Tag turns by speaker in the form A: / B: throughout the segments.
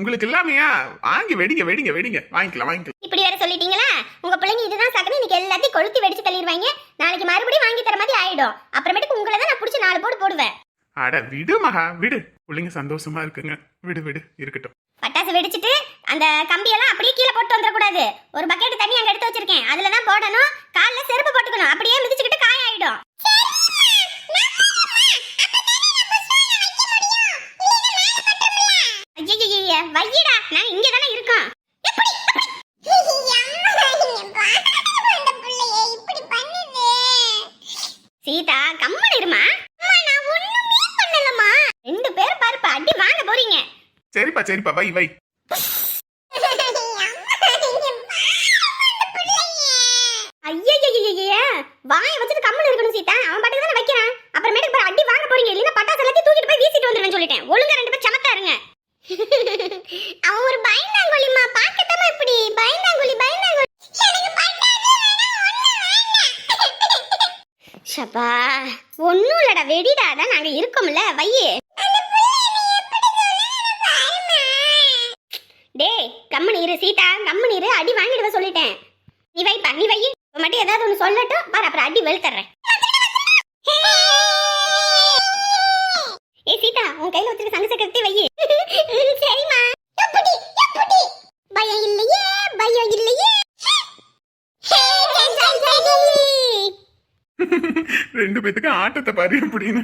A: உங்களுக்கு இல்லாமையா? வாங்கி வெடிங்க வெடிங்க வெடிங்க. வாங்கிக்கலாம் வாங்கிக்கலாம்.
B: இப்படி வேற சொல்லிட்டீங்களா? உங்க பிள்ளைங்க இதுதான் சகனி இன்னைக்கு எல்லாத்தையும் கொளுத்தி வெடிச்சு தள்ளிடுவாங்க. நாளைக்கு மறுபடியும் வாங்கி தர மாதிரி ஆயிடும். அப்புறமேட்டுக்கு உங்களை தான் நான் பிடிச்சி நாலு போடு போடுவேன்.
A: அட விடு மகா விடு. பிள்ளைங்க சந்தோஷமா இருக்குங்க. விடு விடு இருக்கட்டும்.
B: பட்டாசு வெடிச்சிட்டு அந்த கம்பியெல்லாம் அப்படியே கீழே போட்டு வந்துடக்கூடாது. ஒரு பக்கெட் தண்ணி அங்க எடுத்து வச்சிருக்கேன். அதுல தான் போடணும். கால்ல செருப்பு போட்டுக்கணும். அப்படியே மிதிச்சுக்கிட்டு காய ஆயிடும் ஐயையைய, வையிடா நான் இங்க தானே இருக்கோம் சீதா கம்மன் இருமா. நான் ஒண்ணுமே பண்ணலமா ரெண்டு பேரும் பாருப்பா அடி வாங்க போறீங்க.
A: சரிப்பா சரிப்பா வை வை.
B: ஐயய்யய்யய்ய வாயை வச்சுட்டு கம்மல் இருக்கணும் சீதா. அவன் பாட்டுக்கு தானே வைக்கிறான். அப்புறமேட்டுக்கு போய் அடி வாங்க போறீங்க. இல்லைன்னா பட்டாசு எல்லாத்தையும் தூக்கிட்டு போய் வீசிட்டு வந்துடுவேன் சொல்லிட்டேன். ஒழுங்கா ரெண்டு பேரும் சமத்தா இருங்க. அவன் ஒரு பயந்தாங்கொழிமா பாக்கத்தாமா இப்படி? பயந்தாங்கொழி பயந்தாங்கொழி. ஷப்பா ஒன்னும் இல்லடா வெடிடா. தான் நாங்க இருக்கோம்ல வையே. டேய் கம்மனு இரு சீதா கம்மனு இரு அடி வாங்கிடுவ சொல்லிட்டேன். நீ வைப்பா நீ வை மட்டும் ஏதாவது ஒன்று சொல்லட்டும். பாரு அப்புறம் அடி வெளுத்துறேன். ஏ சீதா உன் கையில வச்சிருக்க சங்கு சக்கரத்தை வை சரிம்மா. எப்படி எப்படி? பயம் இல்லையே பயம் இல்லையே.
A: ரெண்டு பேத்துக்கு ஆட்டத்தை பாரு அப்படின்னு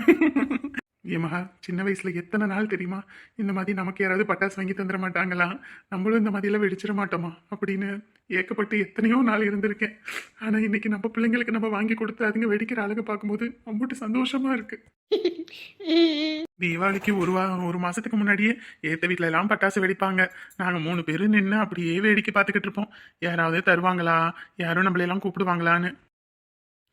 A: ஏ மகா சின்ன வயசுல எத்தனை நாள் தெரியுமா? இந்த மாதிரி நமக்கு யாராவது பட்டாசு வாங்கி தந்துட மாட்டாங்களா? நம்மளும் இந்த மாதிரிலாம் வெடிச்சிட மாட்டோமா? அப்படின்னு ஏக்கப்பட்டு எத்தனையோ நாள் இருந்திருக்கேன். ஆனா இன்னைக்கு நம்ம பிள்ளைங்களுக்கு நம்ம வாங்கி கொடுத்து அதுங்க வெடிக்கிற அழகை பார்க்கும்போது அம்புட்டு சந்தோஷமா இருக்கு. தீபாவளிக்கு ஒரு வா ஒரு மாசத்துக்கு முன்னாடியே ஏத்த வீட்ல எல்லாம் பட்டாசு வெடிப்பாங்க. நாங்க மூணு பேரும் நின்று அப்படியே வேடிக்கை பார்த்துக்கிட்டு இருப்போம். யாராவது தருவாங்களா? யாரும் நம்மள எல்லாம் கூப்பிடுவாங்களான்னு.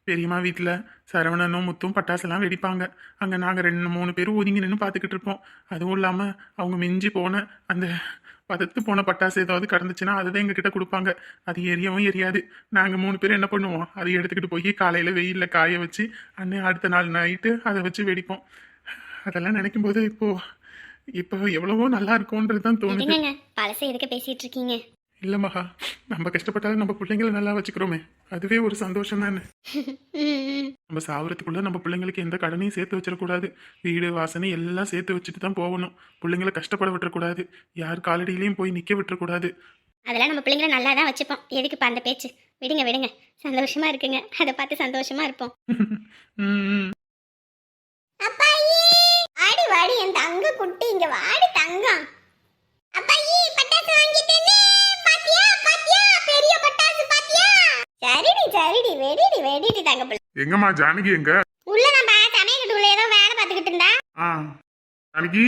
A: பெரியம்மா வீட்டில் சரவணனும் முத்தும் பட்டாசெல்லாம் வெடிப்பாங்க. அங்கே நாங்கள் ரெண்டு மூணு பேரும் ஒதுங்கி நின்று பார்த்துக்கிட்டு இருப்போம். அதுவும் இல்லாமல் அவங்க மிஞ்சி போன அந்த பதத்து போன பட்டாசு ஏதாவது கடந்துச்சுன்னா அதுதான் எங்ககிட்ட கொடுப்பாங்க. அது எரியவும் எரியாது. நாங்கள் மூணு பேரும் என்ன பண்ணுவோம்? அதை எடுத்துக்கிட்டு போய் காலையில் வெயிலில் காய வச்சு அன்னை அடுத்த நாள் நைட்டு அதை வச்சு வெடிப்போம். அதெல்லாம் நினைக்கும் போது இப்போ இப்போ எவ்வளவோ நல்லா இருக்கும்ன்றது தான் தோணுது.
B: விடுங்கங்க பழசை எதுக்கு பேசிட்டு இருக்கீங்க?
A: இல்லை மகா நம்ம கஷ்டப்பட்டாலும் நம்ம பிள்ளைங்களை நல்லா வச்சுக்கிறோமே. அதுவே ஒரு சந்தோஷம் தானே. நம்ம சாவறதுக்குள்ள நம்ம பிள்ளைங்களுக்கு எந்த கடனையும் சேர்த்து வச்சிடக்கூடாது. வீடு வாசனை எல்லாம் சேர்த்து வச்சுட்டு தான் போகணும். பிள்ளைங்களை கஷ்டப்பட விட்டுறக்கூடாது. யார் காலடியிலையும் போய் நிற்க விட்டுறக்கூடாது.
B: அதெல்லாம் நம்ம பிள்ளைங்கள நல்லா தான் வச்சுப்போம் எதுக்குப்பா அந்த பேச்சு? விடுங்க விடுங்க. சந்தோஷமா இருக்குங்க. அதை பார்த்து சந்தோஷமா இருப்போம். ஆடி வாடி. என் தங்க குட்டி. இங்க வாடி தங்கம். அப்பாயி பட்டாசு வாங்கிட்டேனே பாத்தியா பாத்தியா பெரிய பட்டாசு பாத்தியா சரிடி சரிடி வெடிடி வெடிடி தங்க பிள்ளை.
A: எங்கம்மா ஜானகி எங்க?
B: உள்ள நம்ம சமையக்கட்டுக்குள்ள ஏதோ வேலை பார்த்துக்கிட்டு இருந்தா.
A: ஆ ஜானகி?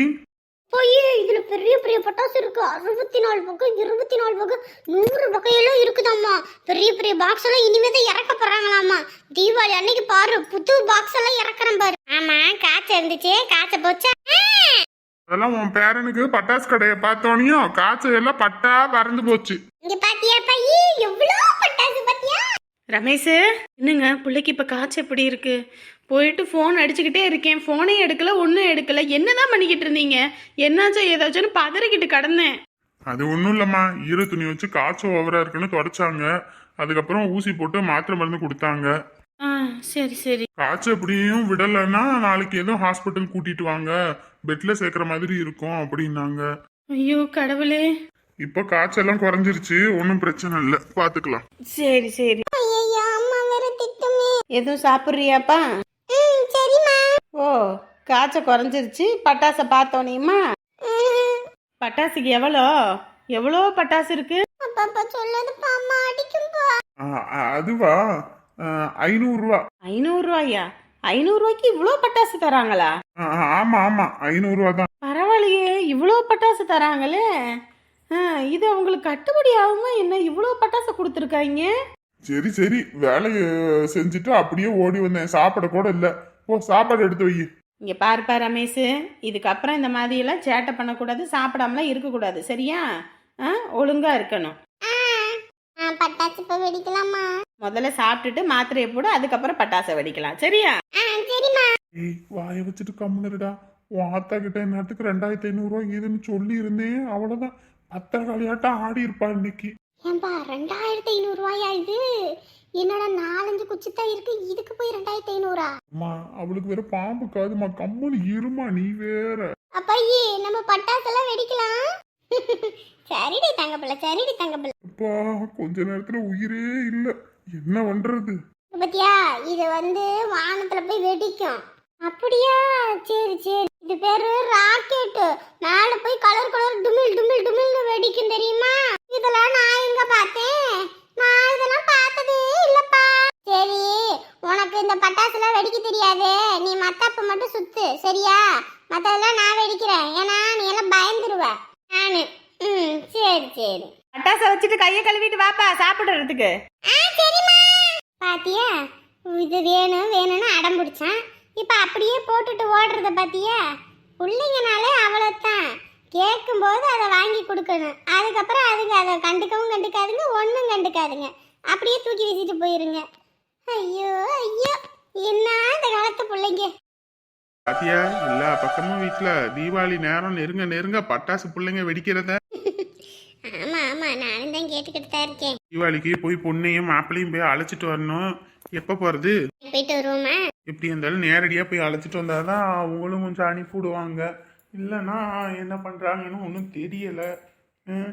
B: போய் இதுல பெரிய பெரிய பட்டாசு இருக்கு. அறுபத்தி நாலு பக்கம் இருபத்தி நாலு பக்கம் நூறு பக்கம் எல்லாம் இருக்குதாம்மா. பெரிய பெரிய பாக்ஸ் எல்லாம் இனிமே தான் இறக்க போறாங்களாமா தீபாவளி அன்னைக்கு பாரு புது பாக்ஸ் எல்லாம் இறக்குறேன் பாரு. ஆமா காய்ச்ச இருந்துச்சு காய்ச்ச போச்சா?
A: அதெல்லாம் உன் பேரனுக்கு பட்டாசு கடையை பார்த்தோனையும் காய்ச்சல் எல்லாம் பட்டா பறந்து போச்சு.
B: இங்க பாத்தியா பையி எவ்வளோ பட்டாசு பாத்தியா?
C: ரமேஷ் என்னங்க பிள்ளைக்கு இப்போ காய்ச்சல் எப்படி இருக்கு? போயிட்டு ஃபோன் அடிச்சுக்கிட்டே இருக்கேன். ஃபோனே எடுக்கல ஒன்றும் எடுக்கல. என்னதான் பண்ணிக்கிட்டு இருந்தீங்க? என்னாச்சும் ஏதாச்சும்னு பதறிக்கிட்டு கடந்தேன்.
D: அது ஒன்றும் இல்லைம்மா. ஈர துணி வச்சு காய்ச்சல் ஓவரா இருக்குன்னு தொடச்சாங்க. அதுக்கப்புறம் ஊசி போட்டு மாத்திரை மருந்து கொடுத்தாங்க.
C: ஆ சரி சரி.
D: காய்ச்சல் எப்படியும் விடலைன்னா நாளைக்கு எதுவும் ஹாஸ்பிட்டல் கூட்டிட்டு வாங்க. பெட்ல சேர்க்குற மாதிரி இருக்கும் அப்படின்னாங்க.
C: ஐயோ கடவுளே.
D: இப்போ காய்ச்சல்லாம் குறைஞ்சிருச்சு. ஒன்றும் பிரச்சனை இல்லை. பார்த்துக்கலாம்
C: சரி சரி.
B: ஐயா அம்மா வேற திட்டுமே.
C: எதுவும் சாப்பிட்றியாப்பா?
B: சரிம்மா.
C: ஓ காய்ச்சல் குறைஞ்சிருச்சு. பட்டாசை பார்த்தோனையுமா பட்டாசுக்கு எவ்வளோ? எவ்வளோ பட்டாசு இருக்கு?
B: அப்பா சொல்லாதப்பா அம்மா அடிக்கும்பா
D: அதுவா? ஐநூறுரூவா
C: ஐநூறுரூவாயா ஐநூறுரூவாய்க்கு இவ்வளோ பட்டாசு தராங்களா?
D: ஆமா ஆமா. ஐநூறுரூவா தான்.
C: பரவாயில்லையே இவ்வளோ பட்டாசு தராங்களே. இது அவங்களுக்கு கட்டுப்படி ஆகுமா என்ன? இவ்வளோ பட்டாசு கொடுத்துருக்காங்க.
D: சரி சரி. வேலையை செஞ்சுட்டு அப்படியே ஓடி வந்தேன். சாப்பிட கூட இல்ல. போ சாப்பாடு எடுத்து வை.
C: இங்கே பாருப்பா ரமேஷ். இதுக்கப்புறம் இந்த மாதிரியெல்லாம் சேட்டை பண்ணக்கூடாது சாப்பிடாமலாம் இருக்கக்கூடாது. சரியா? ஆ ஒழுங்காக இருக்கணும்.
B: பட்டாசு இப்போ வெடிக்கலாமா?
C: முதல்ல சாப்பிட்டுட்டு மாத்திரையை போடு அதுக்கப்புறம் பட்டாசை வெடிக்கலாம். சரியா?
B: ஆ சரிம்மா.
D: ஏய் வாயை வச்சுட்டு கம்முனுடா உன் ஆத்தா கிட்ட நேரத்துக்கு ரெண்டாயிரத்தி ஐநூறுரூவா இதுன்னு சொல்லி இருந்தேன் அவ்வளோதான் பத்திர காலியாட்டம் ஆடி இருப்பா இன்னைக்கு.
B: ஏன்பா ரெண்டாயிரத்தி ஐநூறுரூவாயா இது? என்னோட நாலஞ்சு குச்சித்தான் இருக்கு இதுக்கு போய் ரெண்டாயிரத்தி ஐநூறா?
D: அம்மா அவளுக்கு வேற பாம்பு காதுமா கம்முனு இருமா நீ வேற.
B: அப்பாயி நம்ம பட்டாசெல்லாம் வெடிக்கலாம். சரிடி தங்கப்பிள்ள சரிடி தங்கப்பிள்ள.
D: அப்பா கொஞ்ச நேரத்துல உயிரே இல்ல. என்ன பண்றது?
B: பத்தியா இது வந்து வானத்துல போய் வெடிக்கும். அப்படியா? சரி சரி. இது பேரு ராக்கெட் மேல போய் கலர் கலர் டுமில் டுமில் டுமில்னு வெடிக்கும் தெரியுமா? இதெல்லாம் நான் எங்க பார்த்தேன்? நான் இதெல்லாம் பார்த்ததே இல்லப்பா. சரி உனக்கு இந்த பட்டாசுலாம் வெடிக்க தெரியாது. நீ மத்தாப்பு மட்டும் சுத்து சரியா? மத்ததெல்லாம் நான் வெடிக்கிறேன். ஏன்னா நீ எல்லாம் பயந்துருவ. நானு. ம் சரி சரி.
C: பட்டாசை வச்சுட்டு கையை கழுவிட்டு வாப்பா சாப்பிடுறதுக்கு.
B: ஆ சரிம்மா. பாத்தியா? இது வேணும் வேணும்னு அடம் பிடிச்சான். இப்போ அப்படியே போட்டுட்டு ஓடுறத பாத்தியா? பிள்ளைங்கனாலே அவ்வளோதான் கேட்கும்போது அதை வாங்கி கொடுக்கணும். அதுக்கப்புறம் அதுங்க அதை கண்டுக்கவும் கண்டுக்காதுங்க ஒன்றும் கண்டுக்காதுங்க. அப்படியே தூக்கி வீசிட்டு போயிருங்க. ஐயோ ஐயோ. என்ன இந்த காலத்து பிள்ளைங்க?
A: பாத்தியா எல்லா பக்கமும் வீட்டுல தீபாவளி நேரம் நெருங்க நெருங்க பட்டாசு பிள்ளைங்க வெடிக்கிறத.
B: ஆமா ஆமா. நானும் தான் கேட்டுக்கிட்டு தான் இருக்கேன்.
A: தீபாவளிக்கு போய் பொண்ணையும் மாப்பிள்ளையும் போய் அழைச்சிட்டு வரணும். எப்ப போறது?
B: போயிட்டு வருவோமா?
A: எப்படி இருந்தாலும் நேரடியா போய் அழைச்சிட்டு வந்தாதான் அவங்களும் கொஞ்சம் அனுப்பி விடுவாங்க இல்லைன்னா என்ன பண்றாங்கன்னு ஒன்றும் தெரியல.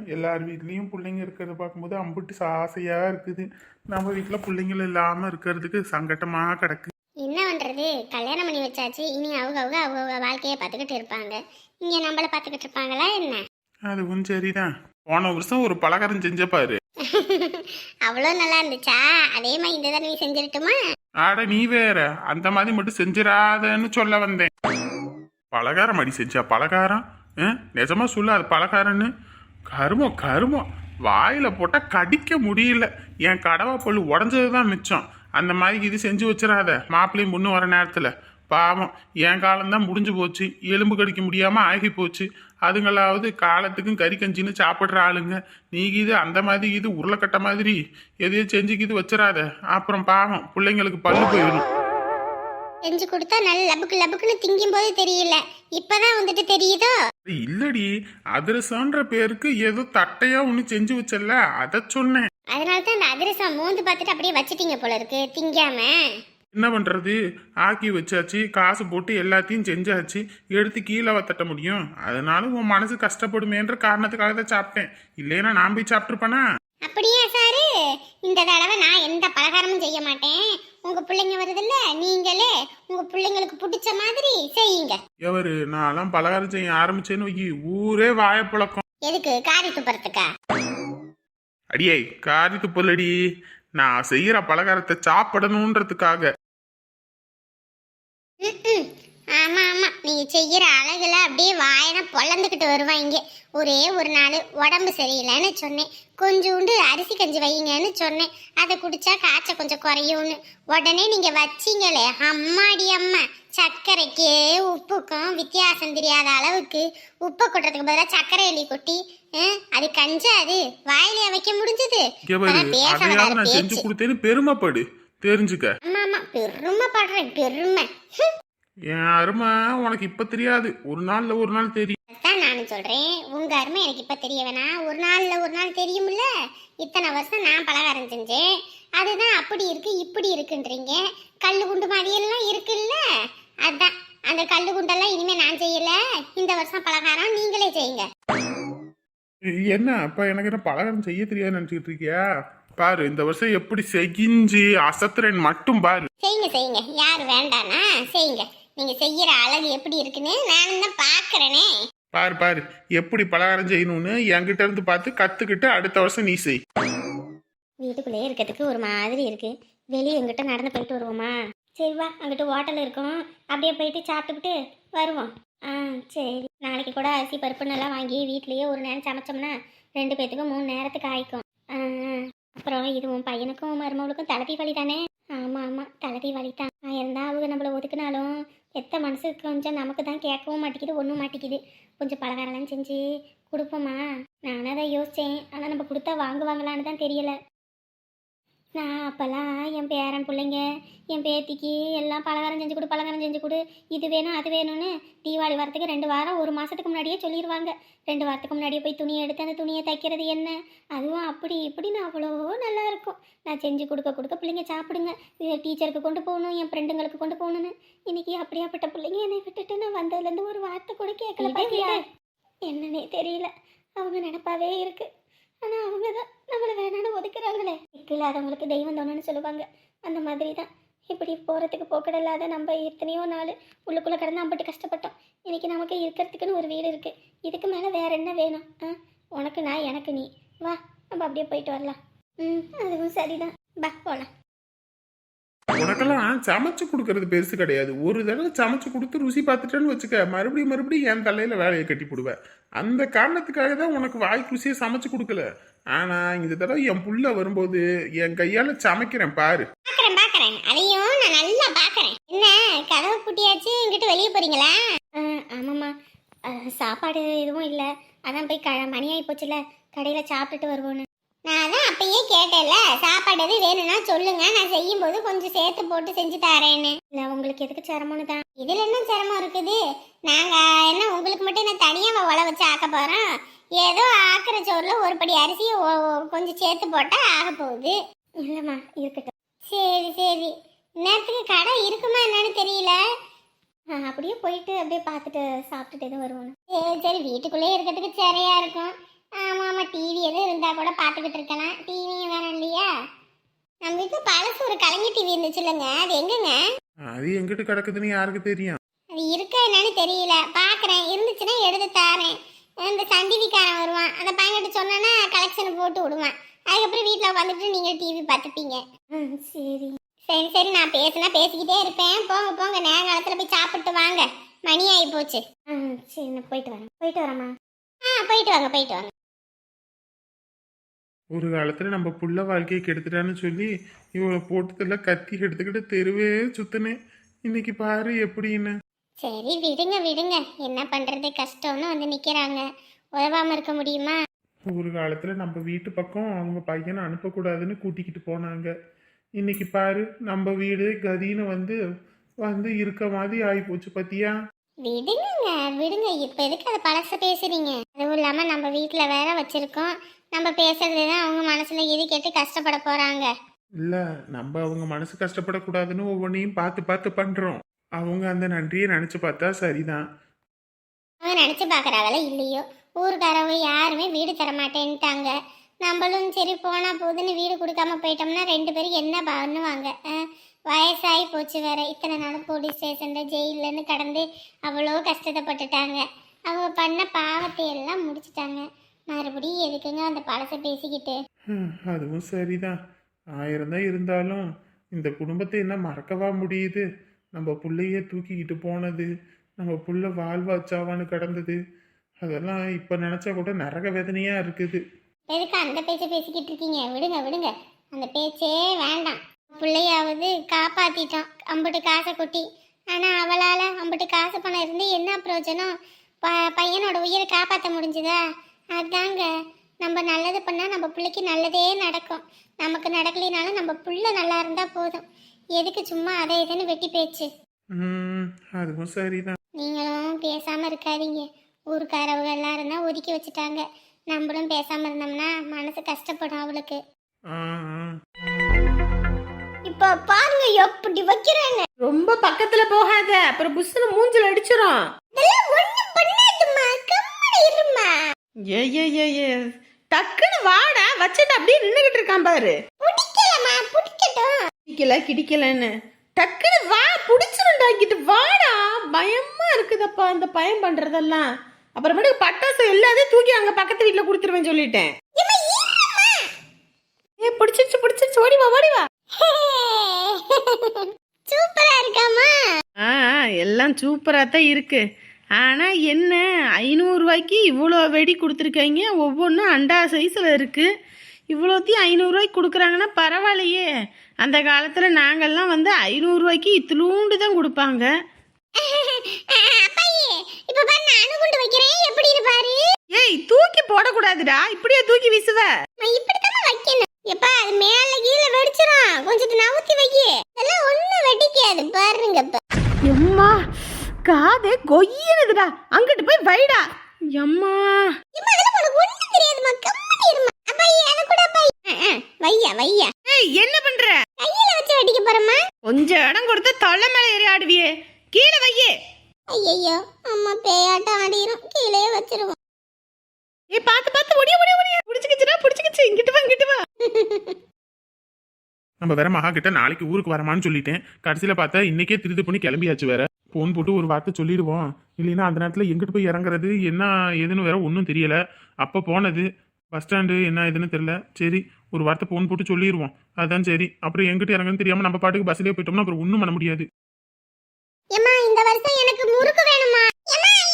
A: எல்லார் வீட்லேயும் பிள்ளைங்க இருக்கிறத பார்க்கும்போது அம்புட்டு ஆசையா இருக்குது. நம்ம வீட்டில் பிள்ளைங்கள் இல்லாம இருக்கிறதுக்கு சங்கட்டமா கிடக்கு.
B: என்ன பண்றது? கல்யாணம் பண்ணி வச்சாச்சு. இனி அவங்க அவங்க அவங்க அவங்க வாழ்க்கையை பார்த்துக்கிட்டு இருப்பாங்க. இங்க நம்மள பார்த்துக்கிட்டு இருப்பாங்களா என்ன?
A: அதுவும் சரிதான். போன வருஷம் ஒரு பலகாரம் செஞ்ச பாரு.
B: அவ்வளோ நல்லா இருந்துச்சா? அதே மாதிரி இந்த தடவை செஞ்சிடட்டுமா?
A: ஆட நீ வேற. அந்த மாதிரி மட்டும் செஞ்சிடாதன்னு சொல்ல வந்தேன். பலகாரம் அடி செஞ்சா பலகாரம்? நிஜமா சொல்லு அது பலகாரம்னு. கருமம் கருமம். வாயில் போட்டால் கடிக்க முடியல. என் கடவா பொல் உடஞ்சது தான் மிச்சம். அந்த மாதிரி இது செஞ்சு வச்சிடாத. மாப்பிள்ளையும் பொண்ணு வர நேரத்தில். பாவம் என் காலம்தான் முடிஞ்சு போச்சு. எலும்பு கடிக்க முடியாமல் ஆகி போச்சு அதுங்களாவது காலத்துக்கும் கறி கஞ்சின்னு சாப்பிட்ற ஆளுங்க. நீ இது அந்த மாதிரி இது உருளைக்கட்ட மாதிரி எதையும் செஞ்சுக்கிது வச்சிடாத அப்புறம் பாவம் பிள்ளைங்களுக்கு பல்லு போயிடும்
B: செஞ்சு கொடுத்தா நல்ல லபுக்கு லபுக்குன்னு திங்கும் போது தெரியல. இப்பதான் வந்துட்டு தெரியுதோ?
A: இல்லடி. அதிரசம்ன்ற பேருக்கு ஏதோ தட்டையா ஒன்று செஞ்சு வச்சல அதை சொன்னேன்.
B: அதனால தான் அந்த அதிரசம் மோந்து பார்த்துட்டு அப்படியே வச்சிட்டீங்க போல இருக்கு. திங்காம.
A: என்ன பண்றது? ஆக்கி வச்சாச்சு காசு போட்டு எல்லாத்தையும் செஞ்சாச்சு எடுத்து கீழே தட்ட முடியும். அதனால உன் மனசு கஷ்டப்படுமேன்ற காரணத்துக்காக தான் சாப்பிட்டேன். இல்லைன்னா நான் போய் சாப்பிட்டுருப்பேனா?
B: அப்படியே சாரு? இந்த தடவை நான் எந்த பலகாரமும் செய்ய மாட்டேன். உங்க பிள்ளைங்க வருதுல்ல நீங்களே உங்க பிள்ளைங்களுக்கு பிடிச்ச மாதிரி செய்யுங்க.
A: எவரு நான்லாம் பலகாரம் செய்ய ஆரம்பிச்சேன்னு வைக்கி ஊரே வாயப்பழக்கம்
B: எதுக்கு? காரி துப்புறதுக்கா?
A: அடியே காரி துப்பலடி. நான் செய்யற பலகாரத்தை சாப்பிடணுன்றதுக்காக
B: ம்ம். ஆமா செய்யற அழகுல அப்படியே வாயனை பொழந்துக்கிட்டு வருவாங்க ஒரே ஒரு நாள் உடம்பு சரியில்லைன்னு சொன்னேன். கொஞ்சோண்டு அரிசி கஞ்சி வைங்கன்னு சொன்னேன். அதை குடிச்சா காய்ச்சல் கொஞ்சம் குறையும்னு. உடனே நீங்க வச்சீங்களே அம்மாடி அம்மா சர்க்கரைக்கு உப்புக்கும் வித்தியாசம் தெரியாத அளவுக்கு உப்பை கொட்டுறதுக்கு பதிலாக சர்க்கரை எலி கொட்டி அது கஞ்சா அது வாயிலே வைக்க முடிஞ்சது? பேச
A: பெருமைப்படு. தெரிஞ்சுக்க.
B: ஆமா ஆமா பெருமைப்படுறேன் பெருமை.
A: என் அருமை உனக்கு இப்ப தெரியாது. ஒரு நாள்ல ஒரு நாள் தெரியும்.
B: அதான் நானும் சொல்றேன். உங்க அருமை எனக்கு இப்ப தெரிய வேணாம் ஒரு நாள்ல ஒரு நாள் தெரியும்ல? இத்தனை வருஷம் நான் பலகாரம் செஞ்சேன். அதுதான் அப்படி இருக்கு இப்படி இருக்குன்றீங்க. கல்லு குண்டு மாதிரியெல்லாம் இருக்குல்ல? அதான். அந்த கல்லு குண்டெல்லாம் இனிமே நான் செய்யல. இந்த வருஷம் பலகாரம் நீங்களே செய்யுங்க.
A: என்ன அப்ப எனக்கு என்ன பலகாரம் செய்ய தெரியாது நினைச்சிட்டு இருக்கியா? பாரு இந்த வருஷம் எப்படி செஞ்சு அசத்துறேன் மட்டும் பாரு.
B: செய்யுங்க செய்யுங்க. யார் வேண்டானா செய்யுங்க. நீங்க செய்யற அழகு எப்படி இருக்குன்னு நானும் தான் பாக்குறேனே.
A: பாரு பாரு. எப்படி பலகாரம் செய்யணும்னு என்கிட்ட இருந்து பார்த்து கத்துக்கிட்டு அடுத்த வருஷம் நீ செய்.
B: வீட்டுக்குள்ளே இருக்கிறதுக்கு ஒரு மாதிரி இருக்கு. வெளியே எங்கிட்ட நடந்து போயிட்டு வருவோமா? சரி வா அங்கிட்டு ஹோட்டல் இருக்கும். அப்படியே போயிட்டு சாப்பிட்டுக்கிட்டு வருவோம். ஆ சரி. நாளைக்கு கூட அரிசி பருப்பு நல்லா வாங்கி வீட்லயே ஒரு நேரம் சமைச்சோம்னா ரெண்டு பேத்துக்கும் மூணு நேரத்துக்கு ஆயிக்கும். அப்புறம் இது உன் பையனுக்கும் மருமகளுக்கும் தலை தீபாவளி தானே ஆமாம் ஆமாம் தலை தீபாவளி தான் இருந்தால் அவங்க நம்மளை ஒதுக்குனாலும் எத்த மனசு கொஞ்சம் நமக்கு தான் கேட்கவும் மாட்டேங்குது ஒன்றும் மாட்டேங்குது. கொஞ்சம் பலகாரம்லாம் செஞ்சு கொடுப்போமா நானும் அதை யோசித்தேன் ஆனால் நம்ம கொடுத்தா வாங்குவாங்களான்னு தான் தெரியலை. நான் அப்போல்லாம் என் பேரன் பிள்ளைங்க என் பேத்திக்கு எல்லாம் பலகாரம் செஞ்சு கொடு பலகாரம் செஞ்சு கொடு. இது வேணும் அது வேணும்னு தீபாவளி வரத்துக்கு ரெண்டு வாரம் ஒரு மாதத்துக்கு முன்னாடியே சொல்லிடுவாங்க ரெண்டு வாரத்துக்கு முன்னாடியே போய் துணியை எடுத்து அந்த துணியை தைக்கிறது என்ன? அதுவும் அப்படி இப்படின்னு அவ்வளோ நல்லா இருக்கும். நான் செஞ்சு கொடுக்க கொடுக்க பிள்ளைங்க சாப்பிடுங்க. டீச்சருக்கு கொண்டு போகணும் என் ஃப்ரெண்டுங்களுக்கு கொண்டு போகணும்னு. இன்னைக்கு அப்படியாப்பட்ட பிள்ளைங்க என்னை விட்டுட்டு நான் வந்ததுலேருந்து ஒரு வார்த்தை கூட கேட்கல என்னன்னே தெரியல. அவங்க நினப்பாவே இருக்கு. ஆனால் அவங்க தான் நம்மளை வேணான்னு ஒதுக்குறாங்களே. இல்லாதவங்களுக்கு தெய்வம் தோணுன்னு சொல்லுவாங்க. அந்த மாதிரி தான் இப்படி போகிறதுக்கு போக்கடில்லாத நம்ம எத்தனையோ நாள் உள்ளுக்குள்ளே கிடந்து அம்பட்டு கஷ்டப்பட்டோம். இன்னைக்கு நமக்கு இருக்கிறதுக்குன்னு ஒரு வீடு இருக்குது இதுக்கு மேலே வேற என்ன வேணும்? ஆ? உனக்கு நான் எனக்கு நீ. வா நம்ம அப்படியே போயிட்டு வரலாம். ம் அதுவும் சரிதான். பா போகலாம்
A: உனக்கெல்லாம் சமைச்சு கொடுக்கறது பெருசு கிடையாது. ஒரு தடவை சமைச்சு கொடுத்து ருசி பார்த்துட்டேன்னு வச்சுக்க மறுபடியும் மறுபடியும் என் தலையில வேலையை கட்டி போடுவேன் அந்த காரணத்துக்காக தான் உனக்கு வாய் ருசியை சமைச்சு கொடுக்கல. ஆனா இந்த தடவை என் புள்ள வரும்போது என் கையால சமைக்கிறேன் பாரு.
B: பார்க்குறேன் பார்க்குறேன் அதையும் நான் நல்லா பார்க்குறேன் என்ன கதவு பூட்டியாச்சு? இங்கிட்டு வெளியே போகிறீங்களா ஆமாம்மா. சாப்பாடு எதுவும் இல்லை. அதான் போய் க மணி ஆகி போச்சுல கடையில் சாப்பிட்டுட்டு வருவோன்னு. நான் தான் அப்பயே கேட்டேன்ல சாப்பாடு எது வேணும்னா சொல்லுங்க. நான் செய்யும் போது கொஞ்சம் சேர்த்து போட்டு செஞ்சு தரேன்னு. இல்லை உங்களுக்கு எதுக்கு சிரமம்னு தான். இதில் என்ன சிரமம் இருக்குது? நாங்கள் என்ன உங்களுக்கு மட்டும் என்ன தனியாக உழ வச்சு ஆக்க போகிறோம் ஏதோ ஆக்கிற சோறில் ஒரு படி அரிசியை கொஞ்சம் சேர்த்து போட்டால் ஆக போகுது. இல்லைம்மா இருக்கட்டும். சரி சரி. நேரத்துக்கு கடை இருக்குமா என்னன்னு தெரியல. அப்படியே போயிட்டு அப்படியே பார்த்துட்டு சாப்பிட்டுட்டு எதுவும் வருவோம் சரி சரி. வீட்டுக்குள்ளே இருக்கிறதுக்கு சரியா இருக்கும். ஆமாம் ஆமாம் டிவி எதுவும் இருந்தால் கூட பார்த்துக்கிட்டு இருக்கலாம். டிவியும் வேணும் இல்லையா? நம்ம வீட்டில் பழசு ஒரு கலைஞர் டிவி இருந்துச்சு இல்லைங்க. அது எங்கங்க?
A: அது எங்கிட்டு கிடக்குதுன்னு யாருக்கு தெரியும்?
B: அது இருக்கா என்னன்னு தெரியல. பார்க்குறேன். இருந்துச்சுன்னா எடுத்து தாரேன். இந்த சன் டிவிக்காரன் வருவான். அந்த பையன்கிட்ட சொன்னேன்னா கலெக்ஷன் போட்டு விடுவான். அதுக்கப்புறம் வீட்டில் உட்காந்துட்டு நீங்கள் டிவி பார்த்துப்பீங்க. சரி. சரி சரி நான் பேசுனா பேசிக்கிட்டே இருப்பேன். போங்க போங்க. நேரங்காலத்தில் போய் சாப்பிட்டு வாங்க. மணி ஆகி போச்சு. சரி நான் போயிட்டு வரேன். போயிட்டு வரேம்மா. ஆ போயிட்டு வாங்க போயிட்டு வாங்க.
A: ஒரு காலத்துல நம்ம புள்ள வாழ்க்கையை கெடுத்துட்டான்னு சொல்லி இவளை போட்டதுல கத்தி எடுத்துக்கிட்டு தெருவே சுத்தினேன். இன்னைக்கு பாரு எப்படின்னு.
B: சரி விடுங்க விடுங்க. என்ன பண்ணுறது கஷ்டம்னு வந்து நிற்கிறாங்க உதவாமல் இருக்க முடியுமா?
A: ஒரு காலத்துல நம்ம வீட்டு பக்கம் அவங்க பையனை அனுப்பக்கூடாதுன்னு கூட்டிக்கிட்டு போனாங்க. இன்னைக்கு பாரு நம்ம வீடு கதின்னு வந்து வந்து இருக்க மாதிரி ஆகி போச்சு பத்தியா?
B: விடுங்க விடுங்க. இப்போ எதுக்கு அதை பழச பேசுறீங்க? அதுவும் இல்லாமல் நம்ம வீட்டில் வேற வச்சிருக்கோம். நம்ம பேசுறது தான் அவங்க மனசுல இது கேட்டு கஷ்டப்பட போறாங்க.
A: இல்ல நம்ம அவங்க மனசு கஷ்டப்படக்கூடாதுன்னு ஒவ்வொன்றையும் பார்த்து பார்த்து பண்றோம். அவங்க அந்த நன்றியை நினைச்சு பார்த்தா சரிதான்.
B: அவங்க நினச்சி பார்க்குறாங்களோ இல்லையோ? ஊருக்காரவங்க யாருமே வீடு தர மாட்டேன்ட்டாங்க. நம்மளும் சரி போனால் போதுன்னு வீடு கொடுக்காம போயிட்டோம்னா ரெண்டு பேரும் என்ன பண்ணுவாங்க? அஹ், வயசாகி போச்சு வேற. இத்தனை நாள் போலீஸ் ஸ்டேஷனில் ஜெயிலன்னு கடந்து அவ்வளோ கஷ்டத்தைப்பட்டுட்டாங்க அவங்க பண்ண பாவத்தை எல்லாம் முடிச்சிட்டாங்க. மறுபடியும் எதுக்குங்க அந்த பழசை பேசிக்கிட்டு?
A: அதுவும் சரிதான். ஆயிரம் தான் இருந்தாலும் இந்த குடும்பத்தை என்ன மறக்கவா முடியுது? நம்ம புள்ளைய தூக்கிக்கிட்டு போனது நம்ம புள்ள வாழ்வாச்சாவான்னு கடந்தது அதெல்லாம் இப்போ நினச்சா கூட நரக வேதனையா இருக்குது.
B: எதுக்கு அந்த பேச்சை பேசிக்கிட்டு இருக்கீங்க? விடுங்க விடுங்க. அந்த பேச்சே வேண்டாம். பிள்ளையாவது காப்பாத்திட்டோம் அம்புட்டு காசை கொட்டி. ஆனால் அவளால் அம்புட்டு காசு பணம் இருந்து என்ன பிரயோஜனம்? ப பையனோட உயிரை காப்பாற்ற முடிஞ்சுதா? அதாங்க நம்ம நல்லது பண்ணால் நம்ம பிள்ளைக்கு நல்லதே நடக்கும். நமக்கு நடக்கலைனாலும் நம்ம புள்ள நல்லா இருந்தால் போதும். எதுக்கு சும்மா அதை இதுன்னு வெட்டி பேச்சு?
A: ம் அதுவும் சரிதான்.
B: நீங்களும் பேசாமல் இருக்காதீங்க. ஊருக்காரவங்க எல்லாரும் தான் ஒதுக்கி வச்சுட்டாங்க. நம்மளும் பேசாமல் இருந்தோம்னா மனசு கஷ்டப்படும் அவளுக்கு.
A: ஆ ஆ.
B: இப்போ பாருங்க எப்படி வைக்கிறாங்க.
C: ரொம்ப பக்கத்துல போகாத. அப்புறம் புஷ்னு மூஞ்சில அடிச்சிரும்.
B: இதெல்லாம் ஒண்ணும் பண்ணாதும்மா. கம்மன இருமா
C: ஏ ஏ ஏ ஏ. டக்குன்னு வாடா வச்சுட்டு அப்படியே நின்னுகிட்டு இருக்கான் பாரு.
B: பிடிக்கலம்மா பிடிக்கட்டும்.
C: கிடிக்கல கிடிக்கலன்னு. டக்குன்னு வா புடிச்சிருண்டா இங்கிட்டு வாடா. பயமா இருக்குதப்பா இந்த பயம் பண்றதெல்லாம். அப்புறமேட்டு பட்டாசு எல்லாத்தையும் தூக்கி அங்க பக்கத்து வீட்டுல கொடுத்துருவேன் சொல்லிட்டேன். ஏ பிடிச்சிருச்சு பிடிச்சிருச்சு. ஓடி வா ஓடி வா.
B: சூப்பரா இருக்காமா
C: ஆ எல்லாம் சூப்பராக தான் இருக்கு. ஆனால் என்ன? ஐநூறுரூவாய்க்கு இவ்வளோ வெடி கொடுத்துருக்காங்க. ஒவ்வொன்றும் அண்டா சைஸில் இருக்குது இவ்வளோத்தையும் ஐநூறுரூவாய்க்கு கொடுக்குறாங்கன்னா பரவாயில்லையே. அந்த காலத்தில் நாங்கள்லாம் வந்து ஐநூறுரூவாய்க்கு இத்திலூண்டு தான் கொடுப்பாங்க. ஏய் தூக்கி போடக்கூடாதுடா. இப்படியே தூக்கி வீசுவ?
E: இப்படித்தானே வைக்கணும். எப்பா அது மேல கீழே வெடிச்சிரும். கொஞ்சம் நவுத்தி வைக்க. இதெல்லாம் ஒண்ணும் வெடிக்காது. பாருங்க இப்ப.
C: எம்மா காதே கொய்யனுதுடா. அங்கிட்டு போய் வைடா. எம்மா. என்ன பண்ற?
E: கையில வச்சு வெடிக்க போறமா
C: கொஞ்சம் இடம் கொடுத்து தொலை மேலே ஏறி ஆடுவியே. கீழே வையே.
E: ஐயோ அம்மா பேயாட்டம் ஆடிரும். கீழே வச்சிருவோம்.
C: ஏய் பார்த்து பார்த்து ஒடிய ஒடிய ஒடிய. பிடிச்சிக்கிச்சுடா பிடிச்சிக்கிச்சு. இங்கிட்டு வா இங்கிட்டு வா.
A: நம்ம வேற மகா கிட்ட நாளைக்கு ஊருக்கு வரமான்னு சொல்லிட்டேன். கடைசியில பார்த்தா இன்னைக்கே திருது பண்ணி கிளம்பியாச்சு வேற. ஃபோன் போட்டு ஒரு வார்த்தை சொல்லிடுவோம். இல்லைன்னா அந்த நேரத்தில் எங்கிட்டு போய் இறங்குறது என்ன ஏதுன்னு வேற ஒன்றும் தெரியல. அப்போ போனது பஸ் ஸ்டாண்டு என்ன ஏதுன்னு தெரியல. சரி ஒரு வார்த்தை ஃபோன் போட்டு சொல்லிடுவோம். அதான் சரி. அப்புறம் எங்கிட்டு இறங்குன்னு தெரியாமல் நம்ம பாட்டுக்கு பஸ்லேயே போயிட்டோம்னா அப்புறம் ஒன்றும் பண்ண முடியாது.
E: இந்த வருஷம் எனக்கு முறுக்கு வேணுமா எனக்கு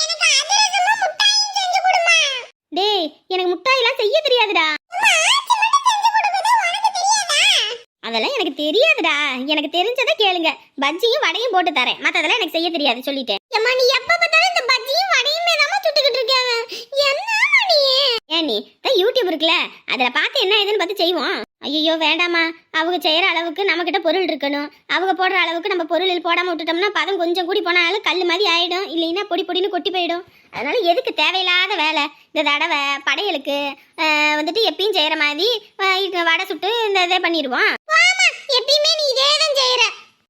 E: டேய் எனக்கு முட்டாயெல்லாம் செய்ய தெரியாதுடா. அதெல்லாம் எனக்கு தெரியாதுடா. எனக்கு தெரிஞ்சதை கேளுங்க. பஜ்ஜியும் வடையும் போட்டு தரேன். மத்ததெல்லாம் எனக்கு செய்ய தெரியாது சொல்லிட்டேன். ஏம்மா நீ எப்ப பார்த்தாலும் இந்த பஜ்ஜியும் வடையுமே தான் சுட்டுக்கிட்டு இருக்காங்க என்னம்மா நீ? ஏன் நீ? தான் யூடியூப் இருக்குல்ல. அதுல பார்த்து என்ன ஏதுன்னு பார்த்து செய்வோம். ஐயோ வேண்டாமா அவங்க செய்கிற அளவுக்கு நம்மக்கிட்ட பொருள் இருக்கணும். அவங்க போடுற அளவுக்கு நம்ம பொருளில் போடாமல் விட்டுட்டோம்னா பதம் கொஞ்சம் கூடி போனாலும் கல் மாதிரி ஆகிடும் இல்லைன்னா பொடி பொடின்னு கொட்டி போயிடும். அதனால் எதுக்கு தேவையில்லாத வேலை? இந்த தடவை படையலுக்கு வந்துட்டு எப்பயும் செய்கிற மாதிரி வடை சுட்டு இந்த இதை பண்ணிடுவோம். எப்பயுமே நீ இதே தான் செய்கிற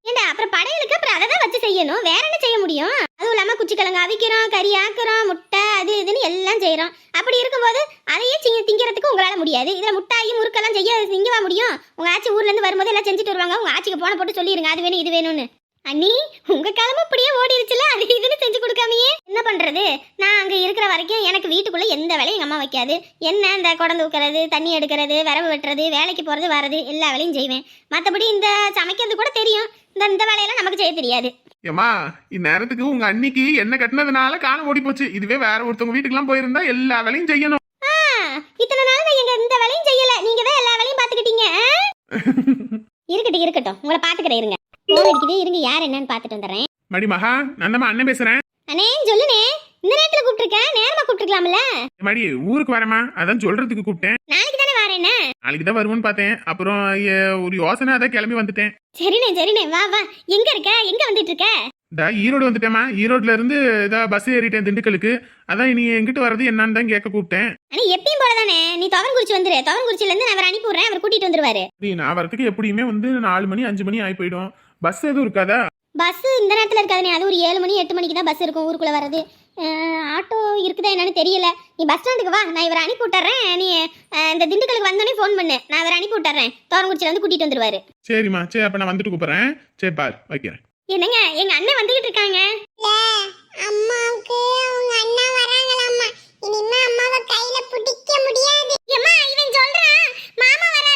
E: ஏண்டா அப்புறம் படையலுக்கு அப்புறம் அதை தான் வச்சு செய்யணும். வேற என்ன செய்ய முடியும்? அதுவும் இல்லாமல் குச்சிக்கிழங்கு அவிக்கிறோம் கறி ஆக்குறோம் முட்டை அது இதுன்னு எல்லாம் செய்கிறோம் அப்படி இருக்கும்போது அதையே சிங்க திங்கிறதுக்கு உங்களால் முடியாது. இதில் முட்டாயி முறுக்கெல்லாம் செய்ய திங்கவா முடியும்? உங்க ஆச்சி ஊர்லேருந்து வரும்போது எல்லாம் செஞ்சுட்டு வருவாங்க. உங்கள் ஆச்சிக்கு போன போட்டு சொல்லிடுங்க அது வேணும் இது வேணும்னு. அண்ணி உங்க காலமும் இப்படியே ஓடிருச்சுல அது இதுன்னு செஞ்சு கொடுக்காமையே. என்ன பண்றது? நான் அங்க இருக்கிற வரைக்கும் எனக்கு வீட்டுக்குள்ள எந்த வேலையும் எங்க அம்மா வைக்காது. என்ன இந்த குடம் தூக்குறது தண்ணி எடுக்கிறது விரவு வெட்டுறது வேலைக்கு போறது வர்றது எல்லா வேலையும் செய்வேன். மத்தபடி இந்த சமைக்கிறது கூட தெரியும். இந்த இந்த வேலையெல்லாம் நமக்கு செய்ய தெரியாது.
A: ஏமா இந்நேரத்துக்கு உங்க அன்னைக்கு என்ன கட்டினதுனால காலம் ஓடி போச்சு இதுவே வேற ஒருத்தவங்க வீட்டுக்குலாம் போயிருந்தா எல்லா வேலையும் செய்யணும்.
E: இத்தனை நாள் எங்க இந்த வேலையும் செய்யல. நீங்க தான் எல்லா வேலையும் பாத்துக்கிட்டீங்க? இருக்கட்டும் இருக்கட்டும். உங்களை பாத்துக்கிறேன் இருங்க. போன் அடிக்குது. இருங்க யார் என்னன்னு பாத்துட்டு வந்துடுறேன்.
A: மடி மகா நான் அண்ணன் பேசுறேன்.
E: அண்ணே சொல்லுனே இந்த நேரத்துல கூப்பிட்டுருக்கேன் நேரமா கூப்பிட்டுருக்கலாம்ல?
A: மடி ஊருக்கு வரமா அதான் சொல்றதுக்கு கூப்பிட்டேன்.
E: நாளைக்கு தானே வரேன்னு
A: நாளைக்கு தான் வருவேன்னு பார்த்தேன். அப்புறம் ஒரு யோசனை அதான் கிளம்பி வந்துட்டேன்.
E: சரிண்ணே சரிண்ணே. வா வா. எங்க இருக்க? எங்க வந்துட்டு இருக்க
A: இந்த ஈரோடு வந்துட்டேமா ஈரோட்ல இருந்து இதா பஸ் ஏறிட்டேன் திண்டுக்கலுக்கு அதான் நீ எங்கிட்டு வர்றது என்னன்னு தான் கேட்க கூப்பிட்டேன்.
E: அண்ணே எப்பயும் போலதானே. நீ துவன்குறிச்சி வந்துரு. துவன்குறிச்சில இருந்து நான் அவரை அனுப்பி விடுறேன். அவர் கூட்டிட்டு வந்துருவாரு.
A: நான் வரதுக்கு எப்படியுமே வந்து நாலு மணி அஞ்சு மணி ஆகி போயிடும். பஸ் எதுவும் இருக்காதா?
E: பஸ் இந்த நேரத்துல இருக்காதுண்ணே அது ஒரு ஏழு மணி எட்டு மணிக்கு தான் பஸ் இருக்கும் ஊருக்குள்ள வர்றது. ஆட்டோ இருக்குதா என்னன்னு தெரியல. நீ பஸ் ஸ்டாண்டுக்கு வா. நான் இவரை அனுப்பி விட்டுறேன். நீ இந்த திண்டுக்கலுக்கு வந்தோடனே ஃபோன் பண்ணு. நான் இவரை அனுப்பி விட்டுறேன். துவன்குறிச்சில வந்து கூட்டிட்டு வந்துருவாரு.
A: சரிம்மா. சரி அப்ப நான் வந்துட்டு கூப்பிடுறேன். சரி பார். வைக்கிறேன்.
E: என்னங்க? எங்க அண்ணன் வந்துகிட்டு இருக்காங்க. அம்மாவுக்கு அவங்க அண்ணா வராங்களாம்மா. இனிமே அம்மாவை கையில பிடிக்க முடியாது. அம்மா இவன் சொல்றான். மாமா வராரா.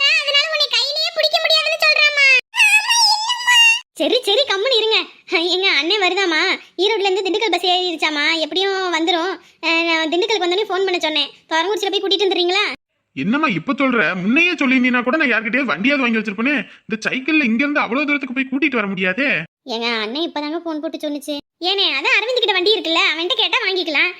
E: சரி சரி கம்முன்னு இருங்க. எங்க அண்ணன் வருதாமா ஈரோட்ல இருந்து திண்டுக்கல் பஸ் ஏறிடுச்சாமா எப்படியும் வந்துரும். அஹ், நான் திண்டுக்கலுக்கு வந்தோடனே ஃபோன் பண்ண சொன்னேன். துறங்குறிச்சில போய் கூட்டிட்டு வந்துடுறீங்களா?
A: என்னம்மா இப்ப சொல்ற? முன்னையே சொல்லியிருந்தீங்கன்னா கூட நான் யார்கிட்டயாவது வண்டியாவது வாங்கி வச்சிருப்பேனே இந்த சைக்கிள்ல இங்க இருந்து அவ்வளவு தூரத்துக்கு போய் கூட்டிட்டு வர முடியாதே.
E: எங்க அண்ணன் இப்பதாங்க ஃபோன் போட்டு சொன்னுச்சு. ஏனே அதான் அரவிந்த் கிட்ட வண்டி இருக்குல்ல. அவன்கிட்ட கேட்டா வாங்கிக்கலாம்.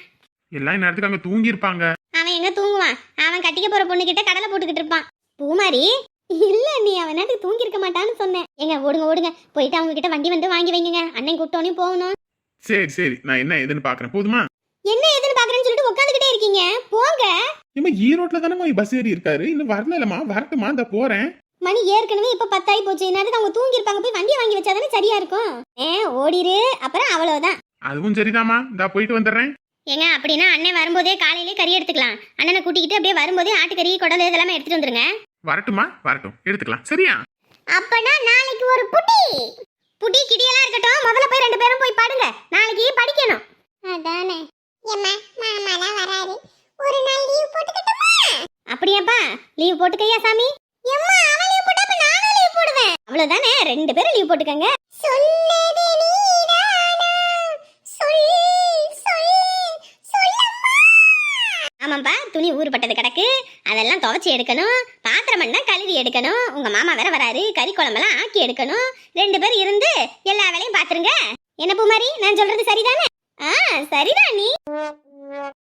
A: எல்லா நேரத்துக்கு அங்க தூங்கி இருப்பாங்க
E: அவன் எங்க தூங்குவான்? அவன் கட்டிக்க போற பொண்ணு கிட்ட கடலை போட்டுக்கிட்டு இருப்பான். பூமாரி இல்ல நீ அவன் நேரத்துக்கு தூங்கி இருக்க மாட்டான்னு சொன்னேன். ஏங்க ஓடுங்க ஓடுங்க. போயிட்டு அவங்க கிட்ட வண்டி வந்து வாங்கி வைங்க அண்ணன் கூப்பிட்டோனே போகணும்.
A: சரி சரி. நான் என்ன ஏதுன்னு பாக்குறேன். போதுமா?
E: என்ன ஏதுன்னு பாக்குறேன்னு சொல்லிட்டு உட்காந்துக்கிட்டே இருக்கீங்க. போங்க.
A: இம்மா ஈரோட்ல தானே பஸ் ஏறி இருக்காரு? இன்னும் வரல இல்லம்மா. வரட்டுமா இந்த போறேன்.
E: மணி ஏற்கனவே இப்ப பத்தாயி போச்சு. நேரத்துக்கு அவங்க தூங்கி இருப்பாங்க போய் வண்டியை வாங்கி வச்சாதானே சரியா இருக்கும். ஏ ஓடிரு. அப்புறம் அவ்வளவுதான்.
A: அதுவும் சரிதாம்மா. இந்தா போயிட்டு வந்துடுறேன்.
E: ஏங்க அப்படின்னா அண்ணன் வரும்போதே காலையிலே கறி எடுத்துக்கலாம். அண்ணனை கூட்டிக்கிட்டு அப்படியே வரும்போதே ஆட்டுக்கறி குடல் இதெல்லாம் எடுத்துட்டு வந்துருங்க.
A: வரட்டுமா? வரட்டும். எடுத்துக்கலாம். சரியா?
E: அப்பனா நாளைக்கு ஒரு புடி புடி கிடியெல்லாம் இருக்கட்டும். முதல்ல போய் ரெண்டு பேரும் போய் படுங்க. நாளைக்கு படிக்கணும். அதானே. ஏம்மா மாமாலாம் வராரு. ஒரு நாள் லீவ் போட்டுக்கட்டுமா? அப்படியாப்பா. லீவ் போட்டுக்கையா சாமி? எம்மா அவன் லீவ் போட்டா அப்ப நானும் லீவ் போடுவேன். அவ்வளவுதானே? ரெண்டு பேரும் லீவ் போட்டுக்கங்க. சொன்னது நீதானா துணி ஊறுபட்டது கிடக்கு. அதெல்லாம் துவைச்சி எடுக்கணும். பாத்திரம் எல்லாம் கழுவி எடுக்கணும். உங்க மாமா வேற வராரு. கறி குழம்பெல்லாம் ஆக்கி எடுக்கணும். ரெண்டு பேரும் இருந்து எல்லா வேலையும் பாத்துருங்க. என்ன பூமாரி நான் சொல்றது சரிதானே? ஆ சரிதான் நீ.